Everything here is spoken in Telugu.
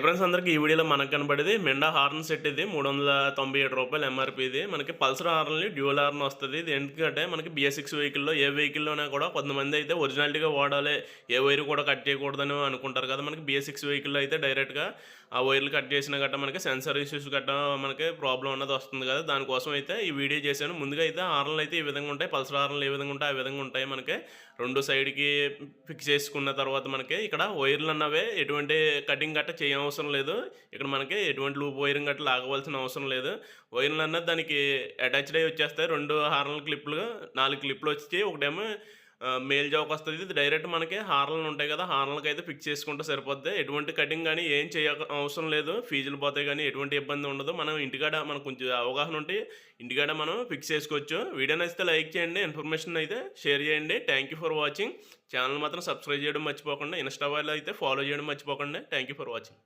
ఫ్రెండ్స్ అందరికి ఈ వీడియోలో మనకు కనబడేది మెండా హార్న్ సెట్ ఇది మూడు వందల తొంభై ఏడు రూపాయలు ఎంఆర్పి ఇది. మనకి పల్సర్ హార్న్లు డ్యూల్ హార్న్ వస్తుంది. ఇది ఎందుకంటే మనకి బిఎస్ సిక్స్ వెహికల్లో ఏ వెహికల్లోనే కూడా కొంతమంది అయితే ఒరిజినాలిటీగా వాడాలి ఏ వైర్ కూడా కట్ చేయకూడదని అనుకుంటారు కదా. మనకి బిఎస్ సిక్స్ వెహికల్లో అయితే డైరెక్ట్గా ఆ వైర్లు కట్ చేసిన గట్ట మనకి సెన్సర్ ఇష్యూస్ గట్ట మనకి ప్రాబ్లం అన్నది వస్తుంది కదా. దానికోసం అయితే ఈ వీడియో చేశాను. ముందుగా అయితే హార్న్లు అయితే ఈ విధంగా ఉంటాయి పల్సర్ హార్న్లు ఏ విధంగా ఉంటాయి ఆ విధంగా ఉంటాయి. మనకి రెండు సైడ్కి ఫిక్స్ చేసుకున్న తర్వాత మనకి ఇక్కడ వైర్లు అన్నవే ఎటువంటి కటింగ్ గట్ట అవసరం లేదు. ఇక్కడ మనకి ఎటువంటి లూప్ వైరింగ్ అట్లా లాగవలసిన అవసరం లేదు. వైర్లు అన్నది దానికి అటాచ్డ్ అయ్యి వచ్చేస్తాయి. రెండు హార్నల్ క్లిప్లు నాలుగు క్లిప్లు వచ్చి ఒకటేమో మేల్ జాక్ వస్తుంది. ఇది డైరెక్ట్ మనకి హార్న్లు ఉంటాయి కదా హార్న్లకి అయితే ఫిక్స్ చేసుకుంటే సరిపోద్ది. ఎటువంటి కటింగ్ కానీ ఏం చేయ అవసరం లేదు. ఫీజులు పోతాయి కానీ ఎటువంటి ఇబ్బంది ఉండదు. మనం ఇంటికాడ మనకు కొంచెం అవగాహన ఉంటే ఇంటికాడ మనం ఫిక్స్ చేసుకోవచ్చు. వీడియో నచ్చితే లైక్ చేయండి. ఇన్ఫర్మేషన్ అయితే షేర్ చేయండి. Thank you for watching channel మాత్రం సబ్స్క్రైబ్ చేయడం మర్చిపోకుండా ఇన్స్టా అయితే ఫాలో చేయడం మర్చిపోకండి. Thank you for watching